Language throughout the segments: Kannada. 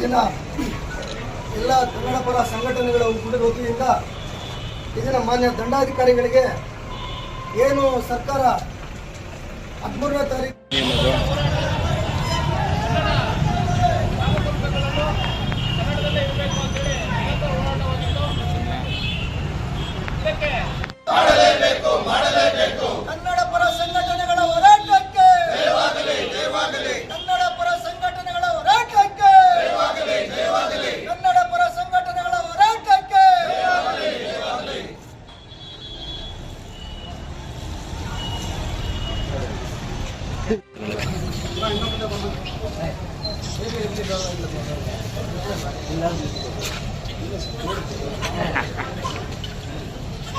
ದಿನ ಎಲ್ಲ ಕನ್ನಡ ಪರ ಸಂಘಟನೆಗಳ ಒಕ್ಕೂಟದ ವತಿಯಿಂದ ಇದನ್ನ ಮಾನ್ಯ ದಂಡಾಧಿಕಾರಿಗಳಿಗೆ ಏನು ಸರ್ಕಾರ ಹದಿಮೂರನೇ ತಾರೀಕು ಕನ್ನಡ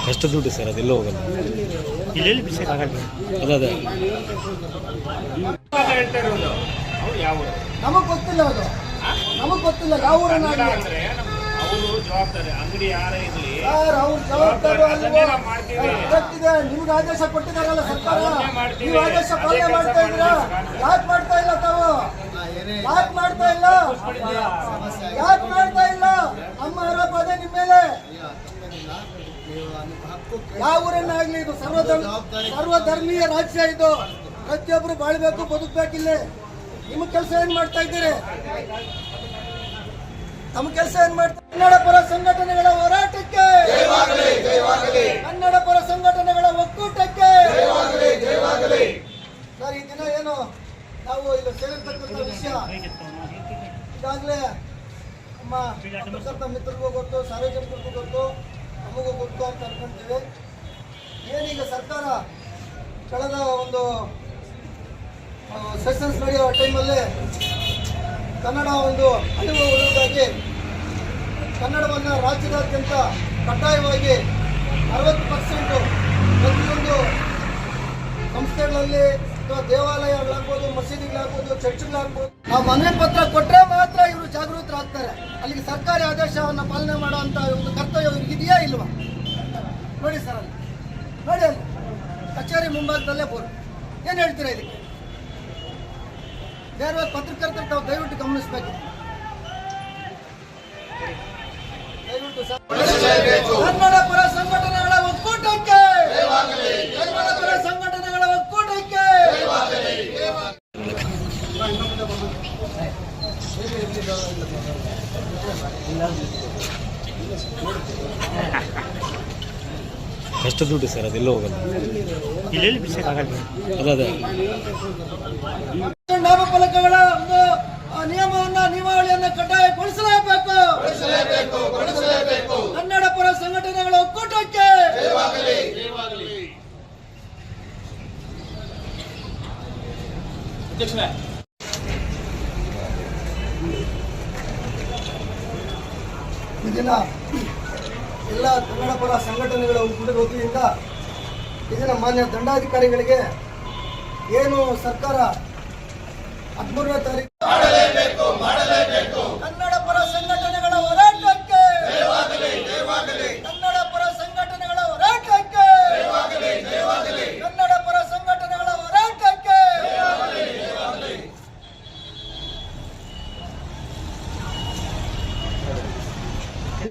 ಎಷ್ಟು ದುಡ್ಡು ಸರ್ ಅದೆಲ್ಲ ಹೋಗಲ್ಲ? ಅದೇ ಅದೇ? ನಮಗ್ ಗೊತ್ತಿಲ್ಲ ಅದು. ನಮಗ್ ಗೊತ್ತಿಲ್ಲ ಯಾವ ಊರನ್ನ ಕನ್ನಡ ಅಂದ್ರೆ ಅವರು ಜವಾಬ್ದಾರಿ ಅಂಗಡಿ ಯಾರೇ ಇರ್ಲಿ. ಸರ್ ಅವ್ರ ಜವಾಬ್ದಾರಿ ಅದನ್ನೇ ಗೊತ್ತಿದೆ ನಿಮ್ಗೆ ಆದೇಶ ಕೊಟ್ಟಿದಾರಲ್ಲ ಸರ್ಕಾರ? ನೀವು ಆದೇಶ ಪಾಲನೆ ಮಾಡ್ತಾ ಇದ್ದೀರಾ. ಯಾಕೆ ಮಾಡ್ತಾ ಇಲ್ಲ ತಾವು? ಯಾಕೆ ಮಾಡ್ತಾ ಇಲ್ಲ? ಯಾಕೆ ಮಾಡ್ತಾ ಇಲ್ಲ? ಅಮ್ಮ ಆರೋಪ ಅದೇ ನಿಮ್ಮ ಮೇಲೆ. ಯಾವ ಊರನ್ನಾಗ್ಲಿ ಇದು ಸರ್ವಧರ್ಮ ಸರ್ವಧರ್ಮೀಯ ರಾಜ್ಯ ಇದು. ಪ್ರತಿಯೊಬ್ರು ಬಾಳ್ಬೇಕು ಬದುಕ್ಬೇಕಿಲ್ಲ ನಿಮ್ಮ ಕೆಲಸ ಏನ್ ಮಾಡ್ತಾ ಇದ್ದೀರಿ? ತಮ್ಮ ಕೆಲಸ ಏನ್ ಮಾಡ್ತಾ ಕನ್ನಡ ಪರ ಸಂಘಟನೆಗಳ ಹೋರಾಟಕ್ಕೆ ಕನ್ನಡ ಪರ ಸಂಘಟನೆಗಳ ಒಕ್ಕೂಟಕ್ಕೆ ಸರ್ ಈ ದಿನ ಏನು ನಾವು ಇಲ್ಲಿ ಸೇರಿರ್ತಕ್ಕಂಥ ವಿಷಯ ಈಗಾಗಲೇ ನಮ್ಮ ಪತ್ರಕರ್ತ ಮಿತ್ರರಿಗೂ ಗೊತ್ತು, ಸಾರ್ವಜನಿಕರಿಗೂ ಗೊತ್ತು, ನಮಗೂ ಗೊತ್ತು ಅಂತ ಅನ್ಕೊಂತೀವಿ. ಏನೀಗ ಸರ್ಕಾರ ಕಳೆದ ಒಂದು ಸೆಷನ್ಸ್ ನಡೆಯುವ ಟೈಮಲ್ಲಿ ಕನ್ನಡ ಒಂದು ಅಳಿವು ಉಳಿದಾಗಿ ಕನ್ನಡವನ್ನು ರಾಜ್ಯದಾದ್ಯಂತ ಕಡ್ಡಾಯವಾಗಿ ಅರವತ್ತು ಪರ್ಸೆಂಟು ಪ್ರತಿಯೊಂದು ಸಂಸ್ಥೆಗಳಲ್ಲಿ ಅಥವಾ ದೇವಾಲಯಗಳಾಗ್ಬೋದು, ಮಸೀದಿಗಳಾಗ್ಬೋದು, ಚರ್ಚ್ಗಳಾಗ್ಬೋದು ನಾವು ಮನೆ ಪತ್ರ ಕೊಟ್ಟರೆ ಮಾತ್ರ ಇವರು ಜಾಗೃತರಾಗ್ತಾರೆ. ಅಲ್ಲಿಗೆ ಸರ್ಕಾರಿ ಆದೇಶವನ್ನು ಪಾಲನೆ ಮಾಡುವಂತ ಒಂದು ಕರ್ತವ್ಯ ಇದೆಯಾ ಇಲ್ವಾ? ನೋಡಿ ಸರ್ ಅಲ್ಲಿ. ನೋಡಿ ಅಲ್ಲಿ. ಕಚೇರಿ ಮುಂಭಾಗದಲ್ಲೇ ಬೋರ್ಡ್ ಏನು ಹೇಳ್ತೀರಾ ಇದಕ್ಕೆ? ಬೇರೆ ಪತ್ರಕರ್ತರು ತಾವು ದಯವಿಟ್ಟು ಗಮನಿಸಬೇಕು. ದಯವಿಟ್ಟು ಸರ್ ಕನ್ನಡ ಪರ ಸಂಘಟನೆಗಳ ಒಕ್ಕೂಟಕ್ಕೆ ಕನ್ನಡ ಪರ ಸಂಘಟನೆಗಳ ಒಕ್ಕೂಟಕ್ಕೆ ಎಷ್ಟು ದುಡ್ಡು ಸರ್ ಅದೆಲ್ಲ ಹೋಗಲ್ಲ? ಇಲ್ಲಿ ಬಿಸಾಕಾಗಲ್ಲ ಅದೇ ನಾಮಫಲಕಗಳ ಒಂದು ಆ, ನಿಯಮವನ್ನ ನಿಯಮಾವಳಿಯನ್ನ ಕಡ್ಡಾಯಗೊಳಿಸಲೇಬೇಕು ಕನ್ನಡ ಪರ ಸಂಘಟನೆಗಳ ಒಕ್ಕೂಟಕ್ಕೆ. ಈ ದಿನ ಎಲ್ಲ ಕನ್ನಡ ಪರ ಸಂಘಟನೆಗಳ ಒಕ್ಕೂಟದ ವತಿಯಿಂದ ಇದನ್ನ ಮಾನ್ಯ ದಂಡಾಧಿಕಾರಿಗಳಿಗೆ ಏನು ಸರ್ಕಾರ ಹದಿಮೂರನೇ ತಾರೀಕು